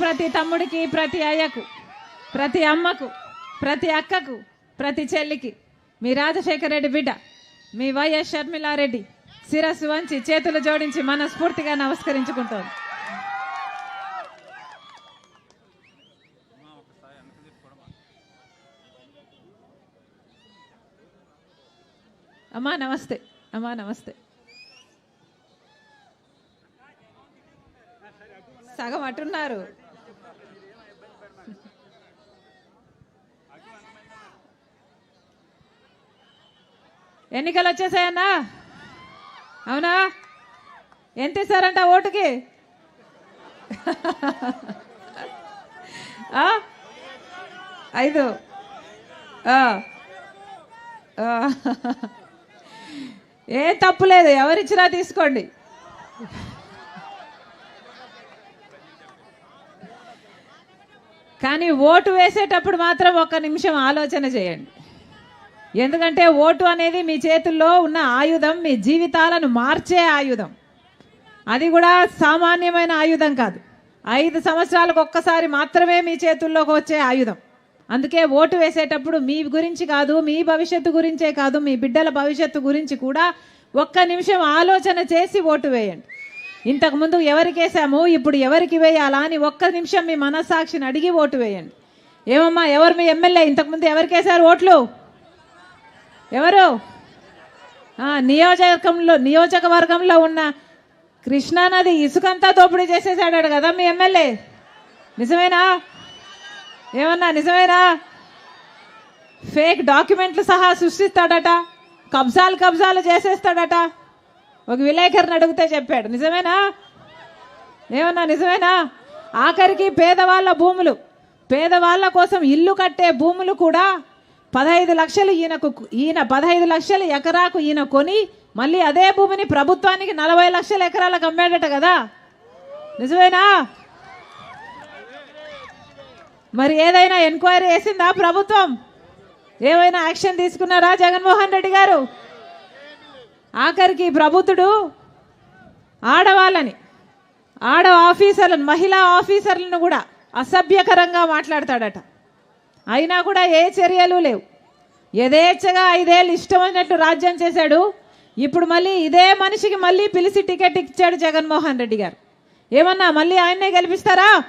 ప్రతి తమ్ముడికి ప్రతి అయ్యకు ప్రతి అమ్మకు ప్రతి అక్కకు ప్రతి చెల్లికి. మీ రాజశేఖర రెడ్డి బిడ్డ మీ వైఎస్ షర్మిలారెడ్డి శిరస్సు వంచి చేతులు జోడించి మనస్ఫూర్తిగా నమస్కరించుకుంటోంది అమ్మా నమస్తే. అమ్మా నమస్తే. సగం అటున్నారు. ఎన్నికలు వచ్చేసాయన్నా? అవునా? ఎంత ఇస్తారంట ఓటుకి? ఐదు. ఆ. ఏ తప్పు లేదు ఎవరిచ్చినా తీసుకోండి. కానీ ఓటు వేసేటప్పుడు మాత్రం ఒక్క నిమిషం ఆలోచన చేయండి. ఎందుకంటే ఓటు అనేది మీ చేతుల్లో ఉన్న ఆయుధం మీ జీవితాలను మార్చే ఆయుధం. అది కూడా సామాన్యమైన ఆయుధం కాదు. ఐదు సంవత్సరాలకు ఒక్కసారి మాత్రమే మీ చేతుల్లోకి వచ్చే ఆయుధం. అందుకే ఓటు వేసేటప్పుడు మీ గురించి కాదు మీ భవిష్యత్తు గురించే కాదు మీ బిడ్డల భవిష్యత్తు గురించి కూడా ఒక్క నిమిషం ఆలోచన చేసి ఓటు వేయండి. ఇంతకుముందు ఎవరికి వేసాము? ఇప్పుడు ఎవరికి వేయాలా అని ఒక్క నిమిషం మీ మనస్సాక్షిని అడిగి ఓటు వేయండి. ఏమమ్మా ఎవరు మీ ఎమ్మెల్యే? ఇంతకుముందు ఎవరికి వేశారు ఓట్లు? ఎవరు? నియోజకంలో నియోజకవర్గంలో ఉన్న కృష్ణానది ఇసుకంతా దోపిడీ చేసేసాడాడు కదా మీ ఎమ్మెల్యే? నిజమేనా? ఏమన్నా నిజమేనా? ఫేక్ డాక్యుమెంట్లు సహా సృష్టిస్తాడట. కబ్జాలు కబ్జాలు చేసేస్తాడట. ఒక విలేకరిని అడిగితే చెప్పాడు. నిజమేనా? ఏమన్నా నిజమేనా? ఆఖరికి పేదవాళ్ళ భూములు. పేదవాళ్ళ కోసం ఇల్లు కట్టే భూములు కూడా పదహైదు లక్షలు ఈయనకు ఈయన పదహైదు లక్షలు ఎకరాకు ఈయన కొని మళ్ళీ అదే భూమిని ప్రభుత్వానికి నలభై లక్షల ఎకరాలకు అమ్మాడట కదా? నిజమేనా? మరి ఏదైనా ఎంక్వైరీ వేసిందా ప్రభుత్వం? ఏమైనా యాక్షన్ తీసుకున్నారా జగన్మోహన్ రెడ్డి గారు? ఆఖరికి ప్రభుత్వుడు ఆడవాళ్ళని ఆడ ఆఫీసర్లను మహిళా ఆఫీసర్లను కూడా అసభ్యకరంగా మాట్లాడతాడట. అయినా కూడా ఏ చర్యలు లేవు. యథేచ్ఛగా ఐదేళ్ళు ఇష్టమైనట్టు రాజ్యం చేశాడు. ఇప్పుడు మళ్ళీ ఇదే మనిషికి మళ్ళీ పిలిచి టికెట్ ఇచ్చాడు జగన్మోహన్ రెడ్డి గారు. ఏమన్నా మళ్ళీ ఆయన్నే గెలిపిస్తారా?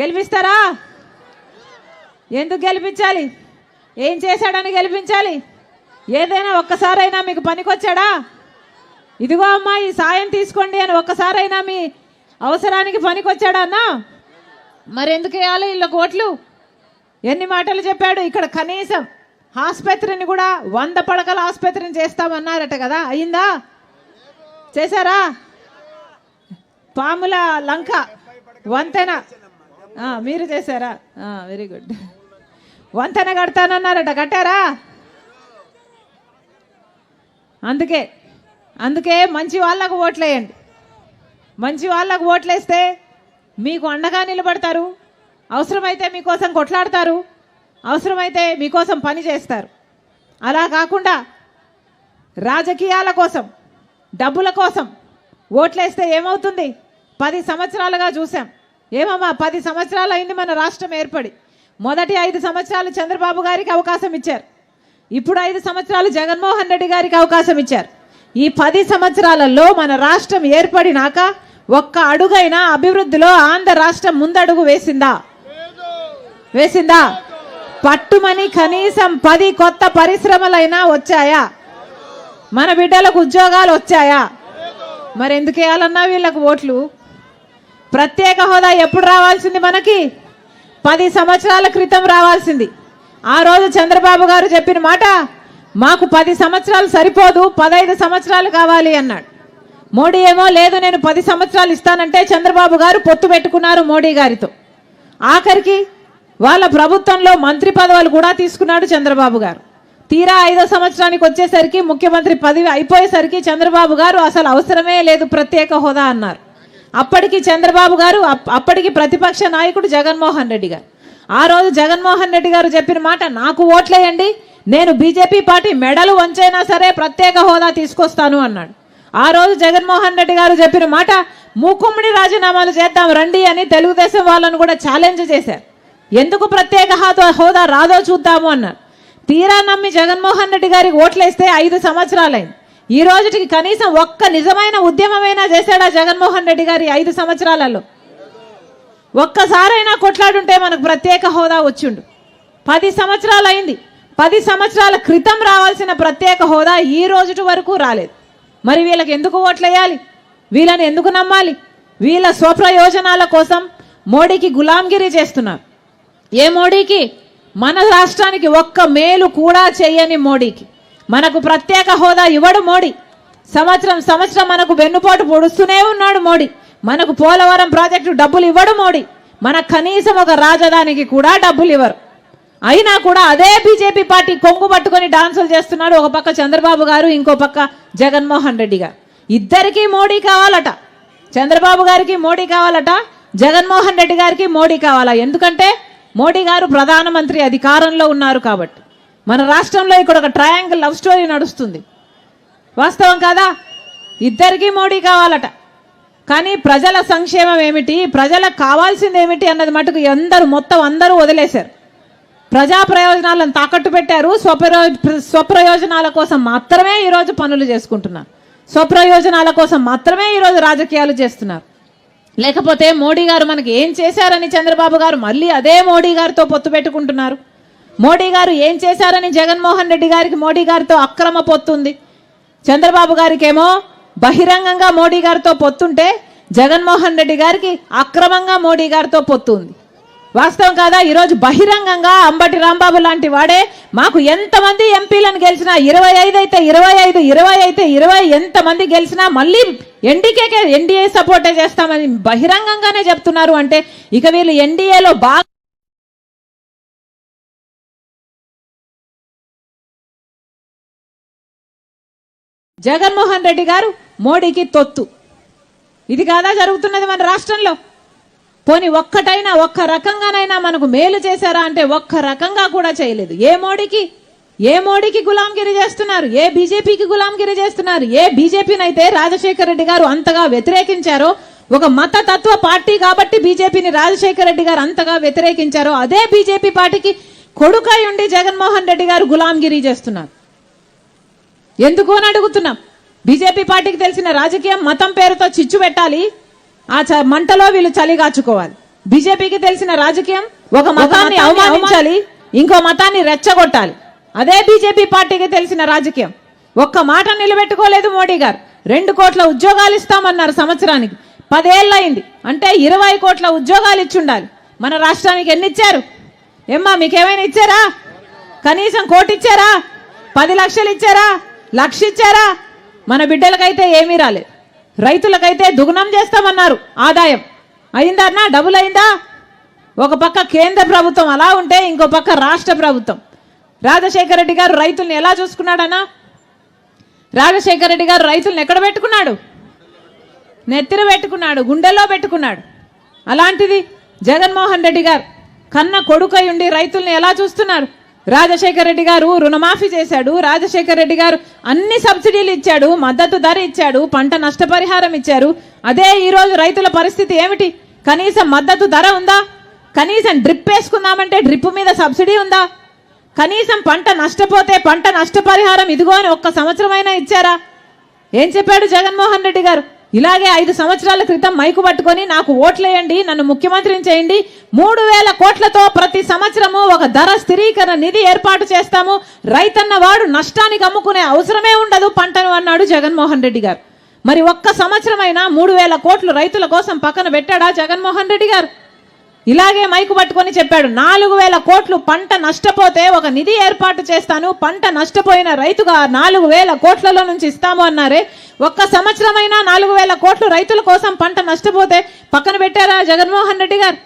గెలిపిస్తారా? ఎందుకు గెలిపించాలి? ఏం చేశాడని గెలిపించాలి? ఏదైనా ఒక్కసారైనా మీకు పనికొచ్చాడా? ఇదిగో అమ్మా ఈ సాయం తీసుకోండి అని ఒక్కసారైనా మీ అవసరానికి పనికొచ్చాడా అన్నా? మరి ఎందుకు వేయాలి వీళ్ళకి ఓట్లు ఎన్ని మాటలు చెప్పాడు? ఇక్కడ కనీసం ఆసుపత్రిని కూడా వంద పడకల ఆసుపత్రిని చేస్తామన్నారట కదా. అయిందా? చేశారా? పాముల లంక వంతెన. మీరు చేశారా? వెరీ గుడ్ వంతెన కడతానన్నారట. కట్టారా? అందుకే అందుకే మంచి వాళ్ళకు ఓట్లేయండి. మంచి వాళ్ళకు ఓట్లేస్తే మీకు అండగా నిలబడతారు అవసరమైతే మీకోసం కొట్లాడతారు అవసరమైతే మీకోసం పని చేస్తారు. అలా కాకుండా రాజకీయాల కోసం డబ్బుల కోసం ఓట్లేస్తే ఏమవుతుంది? పది సంవత్సరాలుగా చూసాం ఏమమ్మా పది సంవత్సరాలు అయింది మన రాష్ట్రం ఏర్పడి. మొదటి ఐదు సంవత్సరాలు చంద్రబాబు గారికి అవకాశం ఇచ్చారు. ఇప్పుడు ఐదు సంవత్సరాలు జగన్మోహన్ రెడ్డి గారికి అవకాశం ఇచ్చారు. ఈ పది సంవత్సరాలలో మన రాష్ట్రం ఏర్పడినాక ఒక్క అడుగైనా అభివృద్ధిలో ఆంధ్ర రాష్ట్రం ముందడుగు వేసిందా? వేసిందా? పట్టుమని కనీసం పది కొత్త పరిశ్రమలైనా వచ్చాయా? మన బిడ్డలకు ఉద్యోగాలు వచ్చాయా? మరి ఎందుకు వేయాలన్నా వీళ్ళకు ఓట్లు? ప్రత్యేక హోదా ఎప్పుడు రావాల్సింది మనకి? పది సంవత్సరాల క్రితం రావాల్సింది. ఆ రోజు చంద్రబాబు గారు చెప్పిన మాట మాకు పది సంవత్సరాలు సరిపోదు పదహైదు సంవత్సరాలు కావాలి అన్నాడు. మోడీ ఏమో లేదు నేను పది సంవత్సరాలు ఇస్తానంటే చంద్రబాబు గారు పొత్తు పెట్టుకున్నారు మోడీ గారితో. ఆఖరికి వాళ్ళ ప్రభుత్వంలో మంత్రి పదవులు కూడా తీసుకున్నాడు చంద్రబాబు గారు. తీరా ఐదో సంవత్సరానికి వచ్చేసరికి ముఖ్యమంత్రి పదవి అయిపోయేసరికి చంద్రబాబు గారు అసలు అవసరమే లేదు ప్రత్యేక హోదా అన్నారు. అప్పటికి చంద్రబాబు గారు అప్పటికి ప్రతిపక్ష నాయకుడు జగన్మోహన్ రెడ్డి గారు. ఆ రోజు జగన్మోహన్ రెడ్డి గారు చెప్పిన మాట నాకు ఓట్లేయండి నేను బీజేపీ పార్టీ మెడలు వంచైనా సరే ప్రత్యేక హోదా తీసుకొస్తాను అన్నాడు. ఆ రోజు జగన్మోహన్ రెడ్డి గారు చెప్పిన మాట మూకుమ్మడి రాజీనామాలు చేద్దాం రండి అని తెలుగుదేశం వాళ్ళను కూడా ఛాలెంజ్ చేశారు. ఎందుకు ప్రత్యేక హోదా హోదా రాదో చూద్దాము అన్నారు. తీరా నమ్మి జగన్మోహన్ రెడ్డి గారికి ఓట్లేస్తే ఐదు సంవత్సరాలైంది. ఈ రోజుకి కనీసం ఒక్క నిజమైన ఉద్యమమైనా చేశాడా జగన్మోహన్ రెడ్డి గారి ఐదు సంవత్సరాలలో? ఒక్కసారైనా కొట్లాడుంటే మనకు ప్రత్యేక హోదా వచ్చిండు. పది సంవత్సరాలు అయింది. పది సంవత్సరాల క్రితం రావాల్సిన ప్రత్యేక హోదా ఈ రోజుటి వరకు రాలేదు. మరి వీళ్ళకి ఎందుకు ఓట్లేయాలి? వీళ్ళని ఎందుకు నమ్మాలి? వీళ్ళ స్వప్రయోజనాల కోసం మోడీకి గులాంగిరి చేస్తున్నారు. ఏ మోడీకి? మన రాష్ట్రానికి ఒక్క మేలు కూడా చేయని మోడీకి. మనకు ప్రత్యేక హోదా ఇవ్వడు మోడీ. సంవత్సరం సంవత్సరం మనకు వెన్నుపోటు పొడుస్తూనే ఉన్నాడు మోడీ. మనకు పోలవరం ప్రాజెక్టు డబ్బులు ఇవ్వడు మోడీ. మన కనీసం ఒక రాజధానికి కూడా డబ్బులు ఇవ్వరు. అయినా కూడా అదే బీజేపీ పార్టీ కొంగు పట్టుకొని డాన్సులు చేస్తున్నాడు ఒక పక్క చంద్రబాబు గారు ఇంకో పక్క జగన్మోహన్ రెడ్డి గారు. ఇద్దరికీ మోడీ కావాలట. చంద్రబాబు గారికి మోడీ కావాలట జగన్మోహన్ రెడ్డి గారికి మోడీ కావాలా? ఎందుకంటే మోడీ గారు ప్రధానమంత్రి అధికారంలో ఉన్నారు కాబట్టి. మన రాష్ట్రంలో ఇక్కడ ఒక ట్రయాంగిల్ లవ్ స్టోరీ నడుస్తుంది. వాస్తవం కాదా? ఇద్దరికీ మోడీ కావాలట. కానీ ప్రజల సంక్షేమం ఏమిటి? ప్రజలకు కావాల్సింది ఏమిటి అన్నది మటుకు అందరూ మొత్తం అందరూ వదిలేశారు. ప్రజా ప్రయోజనాలను తాకట్టు పెట్టారు. స్వప్రయో స్వప్రయోజనాల కోసం మాత్రమే ఈరోజు పనులు చేసుకుంటున్నారు. స్వప్రయోజనాల కోసం మాత్రమే ఈరోజు రాజకీయాలు చేస్తున్నారు. లేకపోతే మోడీ గారు మనకి ఏం చేశారని చంద్రబాబు గారు మళ్ళీ అదే మోడీ గారితో పొత్తు పెట్టుకుంటున్నారు. మోడీ గారు ఏం చేశారని జగన్మోహన్ రెడ్డి గారికి మోడీ గారితో అక్రమ పొత్తుంది చంద్రబాబు గారికేమో బహిరంగంగా మోడీ గారితో పొత్తుంటే జగన్మోహన్ రెడ్డి గారికి అక్రమంగా మోడీ గారితో పొత్తుంది. వాస్తవం కాదా? ఈరోజు బహిరంగంగా అంబటి రాంబాబు లాంటి వాడే మాకు ఎంతమంది ఎంపీలను గెలిచినా ఇరవై ఐదు అయితే ఇరవై ఐదు ఇరవై అయితే ఇరవై ఎంతమంది గెలిచినా మళ్ళీ ఎన్డీకేకే ఎన్డీఏ సపోర్టే చేస్తామని బహిరంగంగానే చెప్తున్నారు అంటే ఇక వీళ్ళు ఎన్డీఏలో బాగా జగన్మోహన్ రెడ్డి గారు మోడీకి తొత్తు. ఇది కాదా జరుగుతున్నది మన రాష్ట్రంలో? పోని ఒక్కటైనా ఒక్క రకంగానైనా మనకు మేలు చేశారా అంటే ఒక్క రకంగా కూడా చేయలేదు. ఏ మోడీకి? ఏ మోడీకి గులాంగిరి చేస్తున్నారు? ఏ బీజేపీకి గులాంగిరి చేస్తున్నారు? ఏ బీజేపీనైతే రాజశేఖర రెడ్డి గారు అంతగా వ్యతిరేకించారో ఒక మత తత్వ పార్టీ కాబట్టి బీజేపీని రాజశేఖర రెడ్డి గారు అంతగా వ్యతిరేకించారో అదే బీజేపీ పార్టీకి కొడుకై ఉండి జగన్మోహన్ రెడ్డి గారు గులాంగిరి చేస్తున్నారు. ఎందుకు అని అడుగుతున్నాం? బీజేపీ పార్టీకి తెలిసిన రాజకీయం మతం పేరుతో చిచ్చు పెట్టాలి. ఆ మంటలో వీళ్ళు చలి కాచుకోవాలి బీజేపీకి తెలిసిన రాజకీయం ఒక మతాన్ని అవమానించాలి ఇంకో మతాన్ని రెచ్చగొట్టాలి. అదే బీజేపీ పార్టీకి తెలిసిన రాజకీయం. ఒక్క మాట నిలబెట్టుకోలేదు మోడీ గారు. రెండు కోట్ల ఉద్యోగాలు ఇస్తామన్నారు సంవత్సరానికి. పదేళ్ళయింది అంటే ఇరవై కోట్ల ఉద్యోగాలు ఇచ్చుండాలి. మన రాష్ట్రానికి ఎన్ని ఇచ్చారు? ఏమ్మా మీకేమైనా ఇచ్చారా? కనీసం కోటి ఇచ్చారా? పది లక్షలు ఇచ్చారా? లక్ష ఇచ్చారా? మన బిడ్డలకైతే ఏమీ రాలేదు. రైతులకైతే దుగుణం చేస్తామన్నారు ఆదాయం. అయిందా అన్న? డబుల్ అయిందా? ఒక పక్క కేంద్ర ప్రభుత్వం అలా ఉంటే ఇంకో పక్క రాష్ట్ర ప్రభుత్వం. రాజశేఖర రెడ్డి గారు రైతుల్ని ఎలా చూసుకున్నాడన్నా రాజశేఖర రెడ్డి గారు రైతుల్ని ఎక్కడ పెట్టుకున్నాడు? నెత్తిన పెట్టుకున్నాడు గుండెల్లో పెట్టుకున్నాడు. అలాంటిది జగన్మోహన్ రెడ్డి గారు కన్న కొడుకై ఉండి రైతుల్ని ఎలా చూస్తున్నారు? రాజశేఖర రెడ్డి గారు రుణమాఫీ చేశాడు. రాజశేఖర రెడ్డి గారు అన్ని సబ్సిడీలు ఇచ్చాడు మద్దతు ధర ఇచ్చాడు పంట నష్టపరిహారం ఇచ్చారు. అదే ఈరోజు రైతుల పరిస్థితి ఏమిటి? కనీసం మద్దతు ధర ఉందా? కనీసం డ్రిప్ వేసుకుందామంటే డ్రిప్ మీద సబ్సిడీ ఉందా? కనీసం పంట నష్టపోతే పంట నష్టపరిహారం ఇదిగో అని ఒక్క సంవత్సరమైనా ఇచ్చారా? ఏం చెప్పాడు జగన్మోహన్ రెడ్డి గారు? ఇలాగే ఐదు సంవత్సరాల క్రితం మైకు పట్టుకొని నాకు ఓట్లేయండి నన్ను ముఖ్యమంత్రిని చేయండి. మూడు వేల కోట్లతో ప్రతి సంవత్సరము ఒక ధర స్థిరీకరణ నిధి ఏర్పాటు చేస్తాము. రైతన్న వాడు నష్టానికి అమ్ముకునే అవసరమే ఉండదు పంటను అన్నాడు జగన్మోహన్ రెడ్డి గారు. మరి ఒక్క సంవత్సరమైనా మూడు వేల కోట్లు రైతుల కోసం పక్కన పెట్టాడా జగన్మోహన్ రెడ్డి గారు? ఇలాగే మైకు పట్టుకొని చెప్పాడు నాలుగు వేల కోట్లు పంట నష్టపోతే ఒక నిధి ఏర్పాటు చేస్తాను పంట నష్టపోయిన రైతుగా నాలుగు వేల కోట్లలో నుంచి ఇస్తాము అన్నారే. ఒక్క సంవత్సరమైనా నాలుగు వేల కోట్లు రైతుల కోసం పంట నష్టపోతే పక్కన పెట్టారా జగన్మోహన్ రెడ్డి గారు?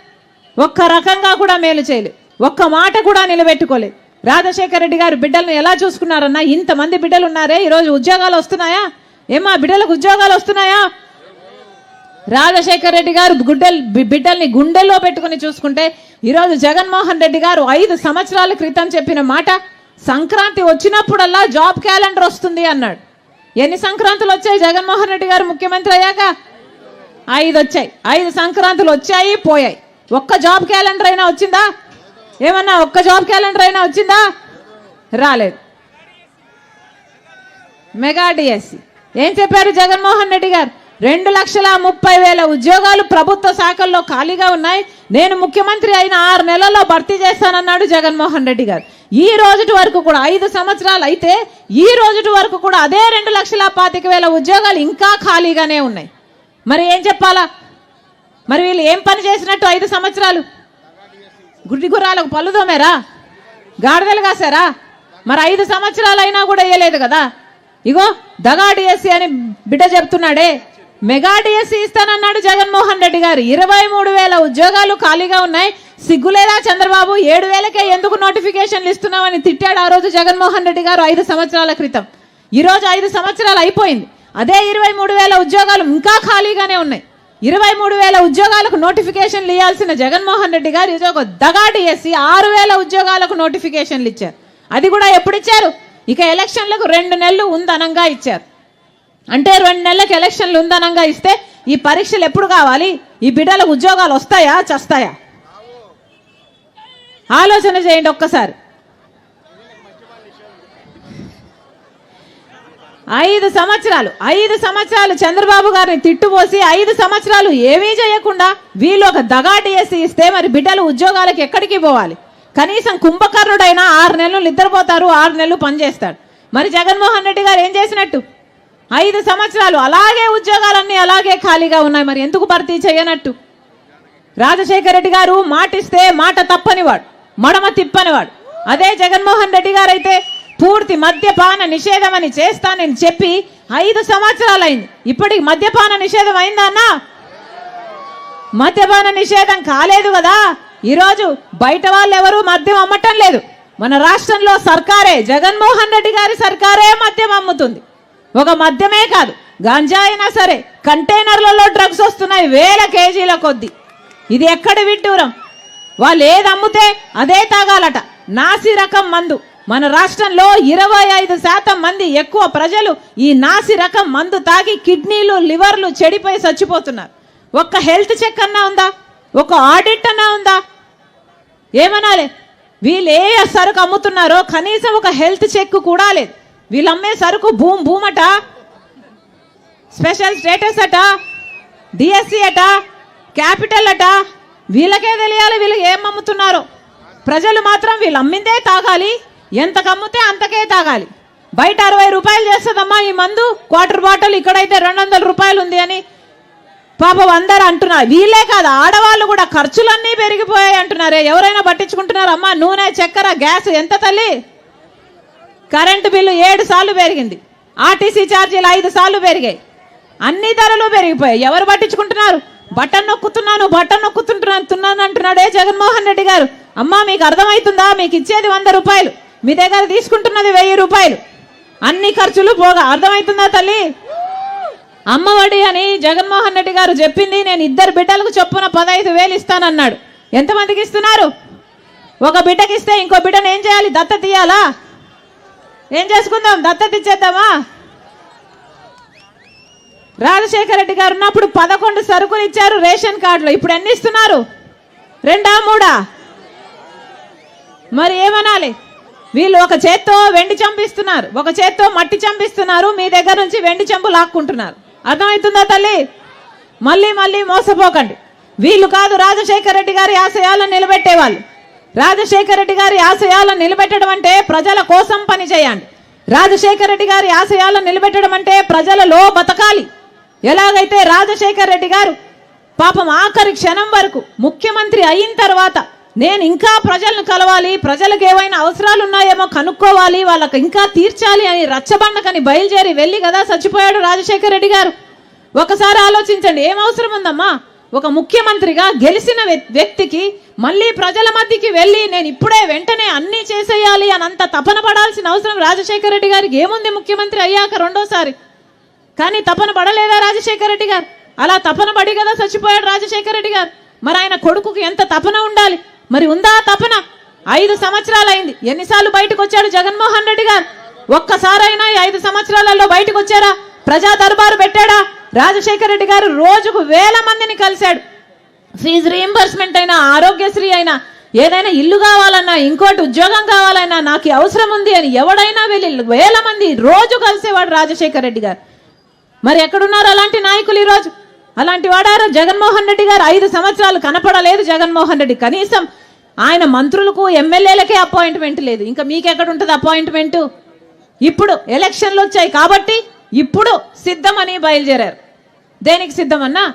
ఒక్క రకంగా కూడా మేలు చేయలేదు. ఒక్క మాట కూడా నిలబెట్టుకోలేదు. రాజశేఖర రెడ్డి గారు బిడ్డలను ఎలా చూసుకున్నారన్నా? ఇంతమంది బిడ్డలు ఉన్నారే ఈరోజు ఉద్యోగాలు వస్తున్నాయా? ఏమా బిడ్డలకు ఉద్యోగాలు వస్తున్నాయా? రాజశేఖర్ రెడ్డి గారు గుడ్డల్ బిడ్డల్ని గుండెల్లో పెట్టుకుని చూసుకుంటే ఈరోజు జగన్మోహన్ రెడ్డి గారు ఐదు సంవత్సరాల క్రితం చెప్పిన మాట సంక్రాంతి వచ్చినప్పుడల్లా జాబ్ క్యాలెండర్ వస్తుంది అన్నాడు. ఎన్ని సంక్రాంతులు వచ్చాయి? జగన్మోహన్ రెడ్డి గారు ముఖ్యమంత్రి అయ్యాక ఐదు వచ్చాయి. ఐదు సంక్రాంతులు వచ్చాయి పోయాయి. ఒక్క జాబ్ క్యాలెండర్ అయినా వచ్చిందా? ఏమన్నా ఒక్క జాబ్ క్యాలెండర్ అయినా వచ్చిందా? రాలేదు. Mega DSC. ఏం చెప్పారు జగన్మోహన్ రెడ్డి గారు? రెండు లక్షల ముప్పై వేల ఉద్యోగాలు ప్రభుత్వ శాఖల్లో ఖాళీగా ఉన్నాయి. నేను ముఖ్యమంత్రి అయిన ఆరు నెలల్లో భర్తీ చేస్తానన్నాడు జగన్మోహన్ రెడ్డి గారు. ఈ రోజుటి వరకు కూడా ఐదు సంవత్సరాలు అయితే ఈ రోజుటి వరకు కూడా అదే రెండు లక్షల పాతిక వేల ఉద్యోగాలు ఇంకా ఖాళీగానే ఉన్నాయి. మరి ఏం చెప్పాలా? మరి వీళ్ళు ఏం పని చేసినట్టు ఐదు సంవత్సరాలు? గుడ్డి గుర్రాలకు పళ్ళుదోమేరా గాడిదలు కాసారా మరి ఐదు సంవత్సరాలు అయినా కూడా వేయలేదు కదా? ఇగో దగాడిఎస్సి అని బిడ్డ చెప్తున్నాడే. మెగా డిఎస్సి ఇస్తానన్నాడు జగన్మోహన్ రెడ్డి గారు. ఇరవై మూడు వేల ఉద్యోగాలు ఖాళీగా ఉన్నాయి. సిగ్గులేదా చంద్రబాబు? ఏడు వేలకే ఎందుకు నోటిఫికేషన్లు ఇస్తున్నామని తిట్టాడు ఆ రోజు జగన్మోహన్ రెడ్డి గారు ఐదు సంవత్సరాల క్రితం. ఈరోజు ఐదు సంవత్సరాలు అయిపోయింది. అదే ఇరవై మూడు వేల ఉద్యోగాలు ఇంకా ఖాళీగానే ఉన్నాయి. ఇరవై మూడు వేల ఉద్యోగాలకు నోటిఫికేషన్లు ఇవ్వాల్సిన జగన్మోహన్ రెడ్డి గారు ఇది ఒక దగాటి వేసి ఆరు వేల ఉద్యోగాలకు నోటిఫికేషన్లు ఇచ్చారు. అది కూడా ఎప్పుడు ఇచ్చారు? ఇక ఎలక్షన్లకు రెండు నెలలు ఉందనంగా ఇచ్చారు. అంటే రెండు నెలలకు ఎలక్షన్లు ఉందనంగా ఇస్తే ఈ పరీక్షలు ఎప్పుడు కావాలి? ఈ బిడ్డలకు ఉద్యోగాలు వస్తాయా? చస్తాయా? ఆలోచన చేయండి ఒక్కసారి. ఐదు సంవత్సరాలు ఐదు సంవత్సరాలు చంద్రబాబు గారిని తిట్టుపోసి ఐదు సంవత్సరాలు ఏమీ చేయకుండా వీళ్ళు ఒక దగాటి వేసి ఇస్తే మరి బిడ్డలు ఉద్యోగాలకు ఎక్కడికి పోవాలి? కనీసం కుంభకర్ణుడైనా ఆరు నెలలు నిద్రపోతారు ఆరు నెలలు పనిచేస్తాడు. మరి జగన్మోహన్ రెడ్డి గారు ఏం చేసినట్టు? ఐదు సంవత్సరాలు అలాగే ఉద్యోగాలన్నీ అలాగే ఖాళీగా ఉన్నాయి. మరి ఎందుకు భర్తీ చేయనట్టు? రాజశేఖర రెడ్డి గారు మాటిస్తే మాట తప్పనివాడు మడమ తిప్పనివాడు. అదే జగన్మోహన్ రెడ్డి గారు అయితే పూర్తి మద్యపాన నిషేధం అని చేస్తానని చెప్పి ఐదు సంవత్సరాలు అయింది ఇప్పటికి మద్యపాన నిషేధం అయిందా అన్నా? మద్యపాన నిషేధం కాలేదు కదా. ఈరోజు బయట వాళ్ళు ఎవరు మద్యం అమ్మటం లేదు. మన రాష్ట్రంలో సర్కారే జగన్మోహన్ రెడ్డి గారి సర్కారే మద్యం అమ్ముతుంది. ఒక మద్యమే కాదు గాంజా అయినా సరే కంటైనర్లలో డ్రగ్స్ వస్తున్నాయి వేల కేజీల కొద్ది. ఇది ఎక్కడ విడ్డూరం? వాళ్ళు ఏది అమ్ముతే అదే తాగాలట. నాసి రకం మందు. మన రాష్ట్రంలో ఇరవై ఐదు శాతం మంది ఎక్కువ ప్రజలు ఈ నాసి రకం మందు తాగి కిడ్నీలు లివర్లు చెడిపోయి చచ్చిపోతున్నారు. ఒక్క హెల్త్ చెక్ అన్నా ఉందా? ఒక ఆడిట్ అన్నా ఉందా? ఏమనాలి? వీళ్ళు ఏ సరుకు అమ్ముతున్నారో కనీసం ఒక హెల్త్ చెక్ కూడా లేదు. వీళ్ళు అమ్మే సరుకు భూమి భూమట? స్పెషల్ స్టేటస్ అట? డిఎస్సి అట? క్యాపిటల్ అట? వీళ్ళకే తెలియాలి వీళ్ళు ఏం అమ్ముతున్నారో. ప్రజలు మాత్రం వీళ్ళు అమ్మిందే తాగాలి. ఎంత కమ్మితే అంతకే తాగాలి. బయట అరవై రూపాయలు చేస్తుందమ్మా ఈ మందు. క్వార్టర్ బాటిల్ ఇక్కడైతే రెండు వందల రూపాయలు ఉంది అని పాపం అందరు అంటున్నారు. వీళ్ళే కాదు ఆడవాళ్ళు కూడా ఖర్చులన్నీ పెరిగిపోయాయి అంటున్నారే. ఎవరైనా పట్టించుకుంటున్నారు అమ్మా నూనె చక్కెర గ్యాస్ ఎంత తల్లి? కరెంటు బిల్లు ఏడు సార్లు పెరిగింది. ఆర్టీసీ ఛార్జీలు ఐదు సార్లు పెరిగాయి. అన్ని ధరలు పెరిగిపోయాయి. ఎవరు పట్టించుకుంటున్నారు? బటన్ నొక్కుతున్నాను బటన్ నొక్కుతుంటున్నాను తున్నాను అంటున్నాడే జగన్మోహన్ రెడ్డి గారు. అమ్మా మీకు అర్థమవుతుందా? మీకు ఇచ్చేది వంద రూపాయలు. మీ దగ్గర తీసుకుంటున్నది వెయ్యి రూపాయలు. అన్ని ఖర్చులు పోగా. అర్థమవుతుందా తల్లి? అమ్మఒడి అని జగన్మోహన్ రెడ్డి గారు చెప్పింది. నేను ఇద్దరు బిడ్డలకు చొప్పున పదహైదు వేలు ఇస్తానన్నాడు. ఎంతమందికి ఇస్తున్నారు? ఒక బిడ్డకి ఇస్తే ఇంకో బిడ్డను ఏం చేయాలి? దత్త తీయాలా ఏం చేసుకుందాం? దత్తత ఇచ్చేద్దామా? రాజశేఖర రెడ్డి గారు ఉన్నప్పుడు పదకొండు సరుకులు ఇచ్చారు రేషన్ కార్డులో. ఇప్పుడు ఎన్ని ఇస్తున్నారు? రెండా మూడా? మరి ఏమనాలి? వీళ్ళు ఒక చేత్తో వెండి చంపిస్తున్నారు. ఒక చేత్తో మట్టి చంపిస్తున్నారు. మీ దగ్గర నుంచి వెండి చంపు లాక్కుంటున్నారు. అర్థమవుతుందా తల్లి? మళ్ళీ మళ్ళీ మోసపోకండి. వీళ్ళు కాదు రాజశేఖర రెడ్డి గారి ఆశయాలను నిలబెట్టేవాళ్ళు. రాజశేఖర రెడ్డి గారి ఆశయాలను నిలబెట్టడం అంటే ప్రజల కోసం పని చేయండి. రాజశేఖర రెడ్డి గారి ఆశయాలను నిలబెట్టడం అంటే ప్రజలలో బతకాలి. ఎలాగైతే రాజశేఖర రెడ్డి గారు పాపం ఆఖరి క్షణం వరకు ముఖ్యమంత్రి అయిన తర్వాత నేను ఇంకా ప్రజలను కలవాలి ప్రజలకు ఏవైనా అవసరాలు ఉన్నాయేమో కనుక్కోవాలి వాళ్ళకి ఇంకా తీర్చాలి అని రచ్చబండకని బయలుదేరి వెళ్ళి కదా చచ్చిపోయాడు రాజశేఖర రెడ్డి గారు. ఒకసారి ఆలోచించండి ఏం అవసరం ఉందమ్మా? ఒక ముఖ్యమంత్రిగా గెలిచిన వ్యక్తికి మళ్ళీ ప్రజల మధ్యకి వెళ్ళి నేను ఇప్పుడే వెంటనే అన్నీ చేసేయాలి అని అంత తపన పడాల్సిన అవసరం రాజశేఖర రెడ్డి గారికి. ఏముంది ముఖ్యమంత్రి అయ్యాక రెండోసారి? కానీ తపన పడలేదా రాజశేఖర రెడ్డి గారు? అలా తపన పడి కదా చచ్చిపోయాడు రాజశేఖర రెడ్డి గారు. మరి ఆయన కొడుకుకి ఎంత తపన ఉండాలి? మరి ఉందా తపన? ఐదు సంవత్సరాలు అయింది ఎన్నిసార్లు బయటకు వచ్చాడు జగన్మోహన్ రెడ్డి గారు? ఒక్కసారైనా ఈ ఐదు సంవత్సరాలలో బయటకు వచ్చారా ప్రజా దర్బారు పెట్టాడా? రాజశేఖర రెడ్డి గారు రోజుకు వేల మందిని కలిశాడు. ఫీజు రీఎంబర్స్మెంట్ అయినా ఆరోగ్యశ్రీ అయినా ఏదైనా ఇల్లు కావాలన్నా ఇంకోటి ఉద్యోగం కావాలన్నా నాకు అవసరం ఉంది అని ఎవడైనా వెళ్ళి వేల మంది రోజు కలిసేవాడు రాజశేఖర రెడ్డి గారు. మరి ఎక్కడున్నారు అలాంటి నాయకులు ఈరోజు? అలాంటి వాడారు జగన్మోహన్ రెడ్డి గారు ఐదు సంవత్సరాలు కనపడలేదు జగన్మోహన్ రెడ్డి. కనీసం ఆయన మంత్రులకు ఎమ్మెల్యేలకే అపాయింట్మెంట్ లేదు. ఇంకా మీకెక్కడుంటుంది అపాయింట్మెంట్ ఇప్పుడు ఎలక్షన్లు వచ్చాయి కాబట్టి ఇప్పుడు సిద్ధమని బయలుదేరారు. దేనికి సిద్ధమన్నా?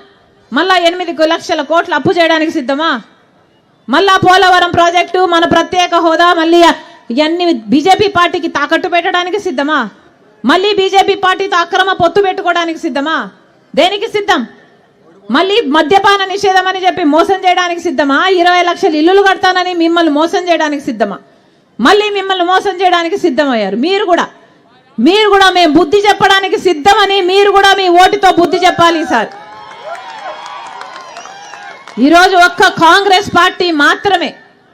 మళ్ళా ఎనిమిది లక్షల కోట్లు అప్పు చేయడానికి సిద్ధమా? మళ్ళా పోలవరం ప్రాజెక్టు మన ప్రత్యేక హోదా మళ్ళీ ఇవన్నీ బీజేపీ పార్టీకి తాకట్టు పెట్టడానికి సిద్ధమా? మళ్ళీ బీజేపీ పార్టీతో అక్రమ పొత్తు పెట్టుకోవడానికి సిద్ధమా? దేనికి సిద్ధం? మళ్ళీ మద్యపాన నిషేధం అని చెప్పి మోసం చేయడానికి సిద్ధమా? ఇరవై లక్షలు ఇల్లులు కడతానని మిమ్మల్ని మోసం చేయడానికి సిద్ధమా? మళ్ళీ మిమ్మల్ని మోసం చేయడానికి సిద్ధమయ్యారు. మీరు కూడా. మీరు కూడా మేము బుద్ధి చెప్పడానికి సిద్ధమని మీరు కూడా మీ ఓటుతో బుద్ధి చెప్పాలి సార్. ఈరోజు ఒక్క కాంగ్రెస్ పార్టీ మాత్రమే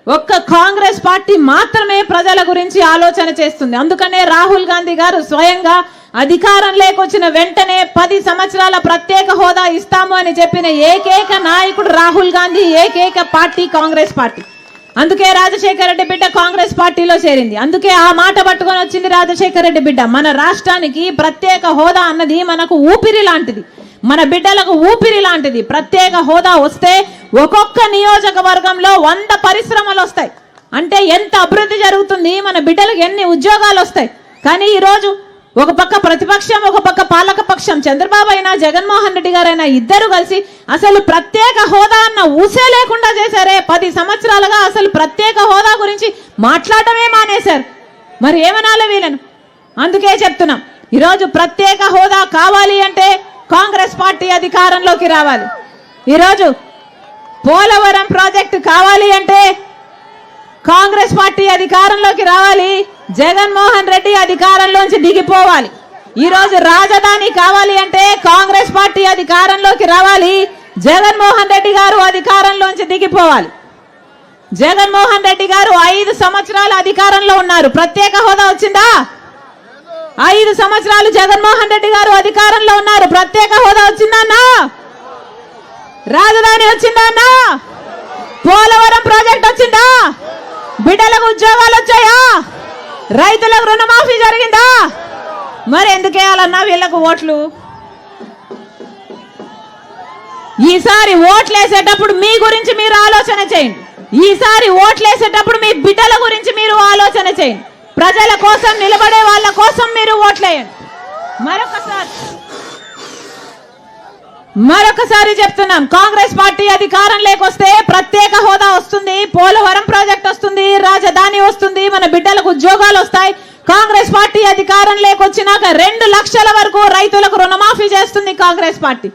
ఒక్క కాంగ్రెస్ పార్టీ మాత్రమే ప్రజల గురించి ఆలోచన చేస్తుంది. అందుకనే రాహుల్ గాంధీ గారు స్వయంగా అధికారం లేకొచ్చిన వెంటనే పది సంవత్సరాల ప్రత్యేక హోదా ఇస్తాము అని చెప్పిన ఏకైక నాయకుడు రాహుల్ గాంధీ ఏకైక పార్టీ కాంగ్రెస్ పార్టీ. అందుకే రాజశేఖర రెడ్డి బిడ్డ కాంగ్రెస్ పార్టీలో చేరింది. అందుకే ఆ మాట పట్టుకొని వచ్చింది రాజశేఖర రెడ్డి బిడ్డ. మన రాష్ట్రానికి ప్రత్యేక హోదా అన్నది మనకు ఊపిరి లాంటిది. మన బిడ్డలకు ఊపిరి లాంటిది. ప్రత్యేక హోదా వస్తే ఒక్కొక్క నియోజకవర్గంలో వంద పరిశ్రమలు వస్తాయి. అంటే ఎంత అభివృద్ధి జరుగుతుంది మన బిడ్డలకు ఎన్ని ఉద్యోగాలు వస్తాయి. కానీ ఈరోజు ఒక పక్క ప్రతిపక్షం ఒక పక్క పాలక పక్షం. చంద్రబాబు అయినా జగన్మోహన్ రెడ్డి గారైనా ఇద్దరు కలిసి అసలు ప్రత్యేక హోదా అన్న ఊసే లేకుండా చేశారే. పది సంవత్సరాలుగా అసలు ప్రత్యేక హోదా గురించి మాట్లాడటమే మానేశారు. మరి ఏమనాలో వీళ్ళను? అందుకే చెప్తున్నాం ఈరోజు ప్రత్యేక హోదా కావాలి అంటే కాంగ్రెస్ పార్టీ అధికారంలోకి రావాలి. ఈరోజు పోలవరం ప్రాజెక్టు కావాలి అంటే కాంగ్రెస్ పార్టీ అధికారంలోకి రావాలి. జగన్మోహన్ రెడ్డి అధికారంలోంచి దిగిపోవాలి. ఈ రోజు రాజధాని కావాలి అంటే కాంగ్రెస్ పార్టీ అధికారంలోకి రావాలి. జగన్మోహన్ రెడ్డి గారు అధికారంలోంచి దిగిపోవాలి. జగన్మోహన్ రెడ్డి గారు ఐదు సంవత్సరాలు అధికారంలో ఉన్నారు. ప్రత్యేక హోదా వచ్చిందా? ఐదు సంవత్సరాలు జగన్మోహన్ రెడ్డి గారు అధికారంలో ఉన్నారు. ప్రత్యేక హోదా వచ్చిందన్నా రాజధాని వచ్చిందా అన్నా? పోలవరం ప్రాజెక్ట్ వచ్చిందా? బిడ్డలకు ఉద్యోగాలు వచ్చాయా? రైతులకు రుణమాఫీ జరిగిందా? మరి ఎందుకు వేయాలన్నా వీళ్ళకు ఓట్లు? ఈసారి ఓట్లు వేసేటప్పుడు మీ గురించి మీరు ఆలోచన చేయండి. ఈసారి ఓట్లు వేసేటప్పుడు మీ బిడ్డల గురించి మీరు ఆలోచన చేయండి. ప్రజల కోసం నిలబడే వాళ్ళ కోసం మీరు ఓట్లేయండి మరొకసారి. మరొకసారి చెప్తున్నాం. కాంగ్రెస్ పార్టీ అధికారం లేకొస్తే ప్రత్యేక హోదా వస్తుంది. పోలవరం ప్రాజెక్ట్ వస్తుంది. రాజధాని వస్తుంది. మన బిడ్డలకు ఉద్యోగాలు వస్తాయి. కాంగ్రెస్ పార్టీ అధికారం లేకొచ్చినాక రెండు లక్షల వరకు రైతులకు రుణమాఫీ చేస్తుంది కాంగ్రెస్ పార్టీ.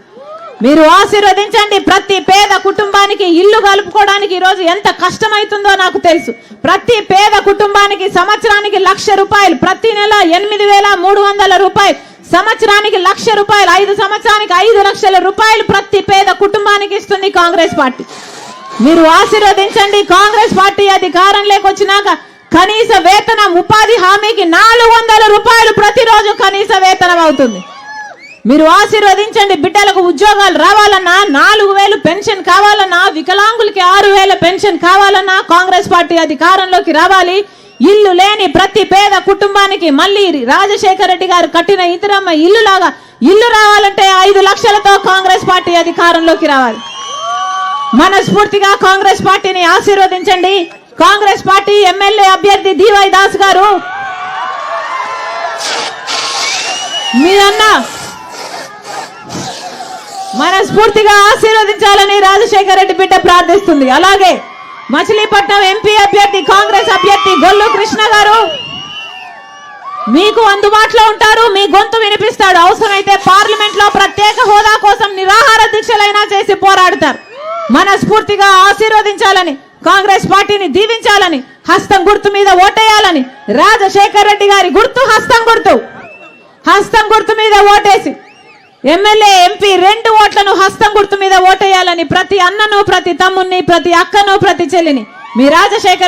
మీరు ఆశీర్వదించండి. ప్రతి పేద కుటుంబానికి ఇల్లు కలుపుకోవడానికి ఈరోజు ఎంత కష్టమవుతుందో నాకు తెలుసు. ప్రతి పేద కుటుంబానికి సంవత్సరానికి లక్ష రూపాయలు ప్రతి నెల ఎనిమిది వేల మూడు వందల రూపాయలు సంవత్సరానికి లక్ష రూపాయలు ఐదు సంవత్సరానికి ఐదు లక్షల రూపాయలు ప్రతి పేద కుటుంబానికి ఇస్తుంది కాంగ్రెస్ పార్టీ. మీరు ఆశీర్వదించండి కాంగ్రెస్ పార్టీ అధికారం లేకొచ్చినాక కనీస వేతనం ఉపాధి హామీకి నాలుగు వందల రూపాయలు ప్రతిరోజు కనీస వేతనం అవుతుంది. మీరు ఆశీర్వదించండి బిడ్డలకు ఉద్యోగాలు రావాలన్నా నాలుగు వేలు పెన్షన్ కావాలన్నా వికలాంగులకి ఆరు వేల పెన్షన్ కావాలన్నా కాంగ్రెస్ పార్టీ అధికారంలోకి రావాలి. ఇల్లు లేని ప్రతి పేద కుటుంబానికి మళ్ళీ రాజశేఖర రెడ్డి గారు కట్టిన ఇతరమ్మ ఇల్లు లాగా ఇల్లు రావాలంటే ఐదు లక్షలతో కాంగ్రెస్ పార్టీ అధికారంలోకి రావాలి. మనస్ఫూర్తిగా కాంగ్రెస్ పార్టీని ఆశీర్వదించండి. కాంగ్రెస్ పార్టీ ఎమ్మెల్యే అభ్యర్థి దీవై దాస్ గారు. మీరన్నా మనస్ఫూర్తిగా ఆశీర్వదించాలని రాజశేఖర రెడ్డి బిడ్డ ప్రార్థిస్తుంది. అలాగే మచిలీపట్నం ఎంపీ అభ్యర్థి కాంగ్రెస్ అభ్యర్థి గొల్లు కృష్ణ గారు. మీకు అందుబాటులో ఉంటారు మీ గొంతు వినిపిస్తాడు. అవసరమైతే పార్లమెంట్లో ప్రత్యేక హోదా కోసం నిరాహార దీక్షలైనా చేసి పోరాడతారు. మనస్ఫూర్తిగా ఆశీర్వదించాలని కాంగ్రెస్ పార్టీని దీవించాలని హస్తం గుర్తు మీద ఓటేయాలని రాజశేఖర్ రెడ్డి గారి గుర్తు హస్తం గుర్తు. హస్తం గుర్తు మీద ఓటేసి ఎమ్మెల్యే ఎంపీ రెండు ఓట్లను హస్తం గుర్తు మీద ఓటేయాలని ప్రతి అన్నను ప్రతి తమ్ముణ్ణి ప్రతి అక్కను ప్రతి చెల్లిని. మీ రాజశేఖర్